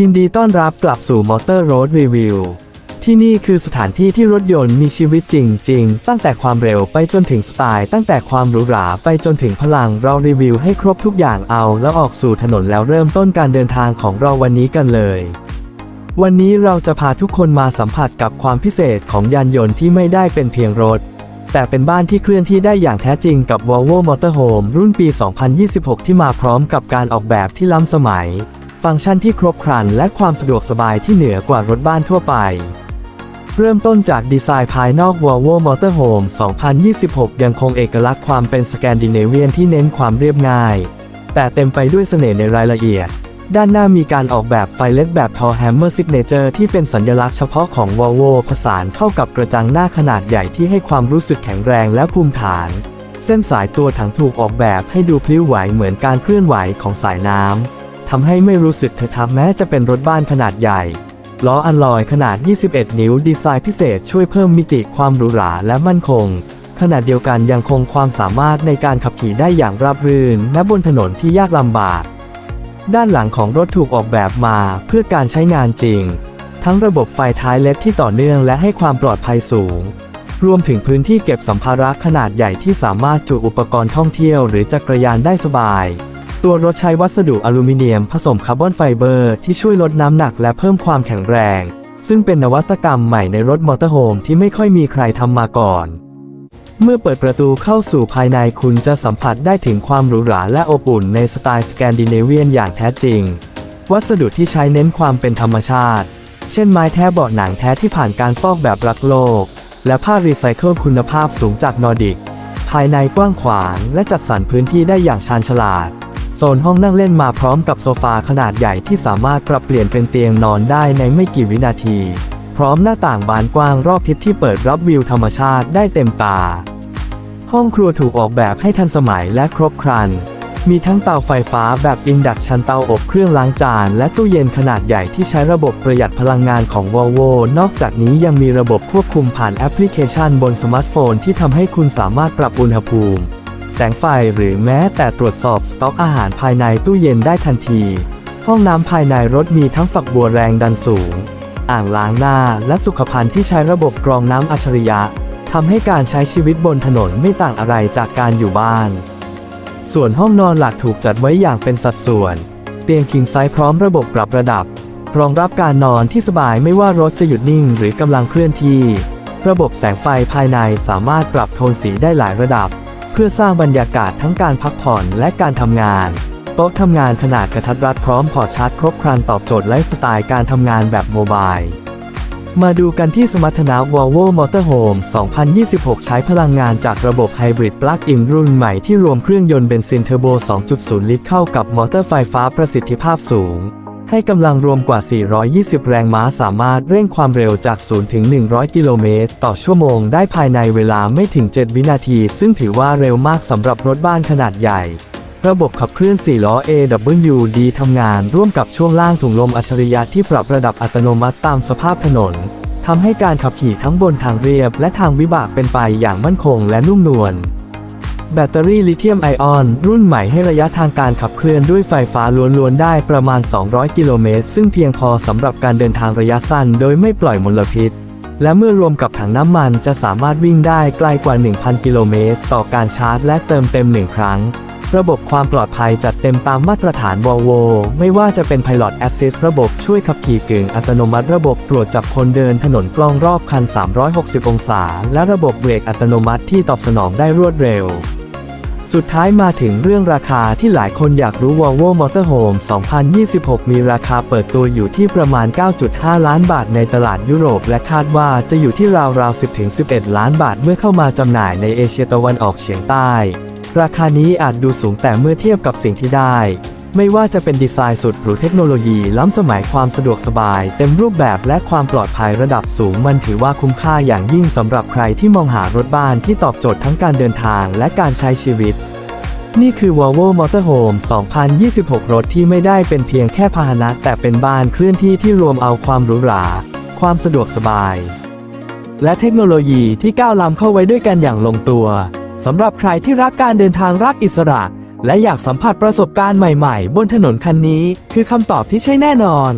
ยินดีต้อนรับกลับสู่ Motor Road Review ที่นี่คือสถานที่ที่รถยนต์มีชีวิตจริง ๆ ตั้งแต่ความเร็วไปจนถึงสไตล์ ตั้งแต่ความหรูหราไปจนถึงพลังเรารีวิวให้ครบทุกอย่างเอา แล้วออกสู่ถนนแล้วเริ่มต้นการเดินทางของเราวันนี้กันเลย วันนี้เราจะพาทุกคนมาสัมผัสกับความพิเศษของยานยนต์ที่ไม่ได้เป็นเพียงรถ แต่เป็นบ้านที่เคลื่อนที่ได้อย่างแท้จริงกับ Volvo Motorhome รุ่นปี 2026 ที่มาพร้อมกับการออกแบบที่ล้ำสมัย ฟังก์ชันที่ครบครันและความสะดวกสบายที่เหนือกว่ารถบ้านทั่วไป เริ่มต้นจากดีไซน์ภายนอก Volvo Motorhome 2026 ยังคงเอกลักษณ์ความเป็นสแกนดิเนเวียนที่เน้นความเรียบง่าย แต่เต็มไปด้วยเสน่ห์ในรายละเอียด ด้านหน้ามีการออกแบบไฟเล็ดแบบทอแฮมเมอร์ซิกเนเจอร์ที่เป็นสัญลักษณ์เฉพาะของ Volvo ผสานเข้ากับกระจังหน้าขนาดใหญ่ที่ให้ความรู้สึกแข็งแรงและภูมิฐาน เส้นสายตัวถังถูกออกแบบให้ดูพลิ้วไหวเหมือนการเคลื่อนไหวของสายน้ำ ทำให้ไม่รู้สึกเถอะทำแม้จะเป็นรถบ้านขนาดใหญ่ ล้ออัลลอยขนาด 21 นิ้วดีไซน์พิเศษช่วยเพิ่มมิติความหรูหราและมั่นคง ขณะเดียวกันยังคงความสามารถในการขับขี่ได้อย่างราบรื่นและบนถนนที่ยากลำบาก ด้านหลังของรถถูกออกแบบมาเพื่อการใช้งานจริง ทั้งระบบไฟท้ายเล็ดที่ต่อเนื่องและให้ความปลอดภัยสูงรวมถึงพื้นที่เก็บสัมภาระขนาดใหญ่ที่สามารถจุอุปกรณ์ท่องเที่ยวหรือจักรยานได้สบาย ตัวรถใช้วัสดุอลูมิเนียมผสมคาร์บอนไฟเบอร์ที่ช่วยลดน้ำหนักและเพิ่มความแข็งแรง ซึ่งเป็นนวัตกรรมใหม่ในรถมอเตอร์โฮมที่ไม่ค่อยมีใครทำมาก่อน เมื่อเปิดประตูเข้าสู่ภายในคุณจะสัมผัสได้ถึงความหรูหราและอบอุ่นในสไตล์สแกนดิเนเวียนอย่างแท้จริง วัสดุที่ใช้เน้นความเป็นธรรมชาติ เช่นไม้แท้เบาะหนังแท้ที่ผ่านการฟอกแบบรักโลก และผ้ารีไซเคิลคุณภาพสูงจากนอร์ดิก ภายในกว้างขวางและจัดสรรพื้นที่ได้อย่างชาญฉลาด โซนห้องนั่งเล่นมาพร้อมกับโซฟาขนาดใหญ่ที่สามารถปรับเปลี่ยนเป็นเตียงนอนได้ในไม่กี่วินาที พร้อมหน้าต่างบานกว้างรอบทิศที่เปิดรับวิวธรรมชาติได้เต็มตา ห้องครัวถูกออกแบบให้ทันสมัยและครบครัน มีทั้งเตาไฟฟ้าแบบอินดักชันเตาอบเครื่องล้างจาน และตู้เย็นขนาดใหญ่ที่ใช้ระบบประหยัดพลังงานของ Volvo นอกจากนี้ยังมีระบบควบคุมผ่านแอปพลิเคชันบนสมาร์ทโฟนที่ทำให้คุณสามารถปรับอุณหภูมิ แสงไฟหรือแม้แต่ตรวจสอบสต็อกอาหารภายในตู้เย็นได้ทันที ห้องน้ำภายในรถมีทั้งฝักบัวแรงดันสูง อ่างล้างหน้าและสุขภัณฑ์ที่ใช้ระบบกรองน้ำอัจฉริยะทำให้การใช้ชีวิตบนถนนไม่ต่างอะไรจากการอยู่บ้าน ส่วนห้องนอนหลักถูกจัดไว้อย่างเป็นสัดส่วน เตียงคิงไซส์พร้อมระบบปรับระดับ รองรับการนอนที่สบายไม่ว่ารถจะหยุดนิ่งหรือกำลังเคลื่อนที่ ระบบแสงไฟภายในสามารถปรับโทนสีได้หลายระดับ เพื่อสร้างบรรยากาศทั้งการพักผ่อนและการทำงานโต๊ะทำงานขนาดกระทัดรัดพร้อมพอร์ตชาร์จครบครันตอบโจทย์ไลฟ์สไตล์การทำงานแบบโมบายมาดูกันที่สมรรถนะ Volvo Motorhome 2026 ใช้พลังงานจากระบบไฮบริดปลั๊กอินรุ่นใหม่ที่รวมเครื่องยนต์เบนซินเทอร์โบ 2.0 ลิตรเข้ากับมอเตอร์ไฟฟ้าประสิทธิภาพสูง ให้กำลังรวมกว่า 420 แรงม้าสามารถเร่งความเร็วจาก 0 ถึง 100 กิโลเมตร ต่อชั่วโมงได้ภายในเวลาไม่ถึง 7 วินาที ซึ่งถือว่าเร็วมากสำหรับรถบ้านขนาดใหญ่ ระบบขับเคลื่อน 4 ล้อ AWD ทำงานร่วมกับช่วงล่างถุงลมอัจฉริยะที่ปรับระดับอัตโนมัติตามสภาพถนนทำให้การขับขี่ทั้งบนทางเรียบและทางวิบากเป็นไปอย่างมั่นคงและนุ่มนวล แบตเตอรี่ลิเธียมไอออน รุ่นใหม่ให้ระยะทางการขับเคลื่อนด้วยไฟฟ้าล้วนๆ ได้ประมาณ 200 กิโลเมตร ซึ่งเพียงพอสำหรับการเดินทางระยะสั้นโดยไม่ปล่อยมลพิษ และเมื่อรวมกับถังน้ำมันจะสามารถวิ่งได้ไกลกว่า 1,000 กิโลเมตร ต่อการชาร์จและเติมเต็มหนึ่งครั้งระบบความปลอดภัยจัดเต็มตามมาตรฐาน Volvo ไม่ว่าจะเป็น Pilot Assist ระบบช่วยขับขี่กึ่งอัตโนมัติระบบตรวจจับคนเดินถนนกล้องรอบคัน 360 องศา และระบบเบรกอัตโนมัติที่ตอบสนองได้รวดเร็ว สุดท้ายมาถึงเรื่องราคาที่หลายคนอยากรู้ Volvo Motorhome 2026 มีราคาเปิดตัวอยู่ที่ประมาณ 9.5 ล้านบาทในตลาดยุโรป และคาดว่าจะอยู่ที่ราวๆ 10-11 ล้านบาทเมื่อเข้ามาจำหน่ายในเอเชียตะวันออกเฉียงใต้ ราคานี้อาจดูสูงแต่เมื่อเทียบกับสิ่งที่ได้ ไม่ว่าจะเป็นดีไซน์สุดหรือเทคโนโลยีล้ำสมัยความสะดวกสบาย เต็มรูปแบบและความปลอดภัยระดับสูง มันถือว่าคุ้มค่าอย่างยิ่งสำหรับใครที่มองหารถบ้านที่ตอบโจทย์ทั้งการเดินทางและการใช้ชีวิต นี่คือ Volvo Motorhome 2026 รถที่ไม่ได้เป็นเพียงแค่พาหนะ แต่เป็นบ้านเคลื่อนที่ที่รวมเอาความหรูหรา ความสะดวกสบาย และเทคโนโลยีที่ก้าวล้ำเข้าไว้ด้วยกันอย่างลงตัวสำหรับใครที่รักการเดินทางรักอิสระ และอยากสัมผัสประสบการณ์ใหม่ ๆ บนถนนคันนี้ คือคำตอบที่ใช่แน่นอน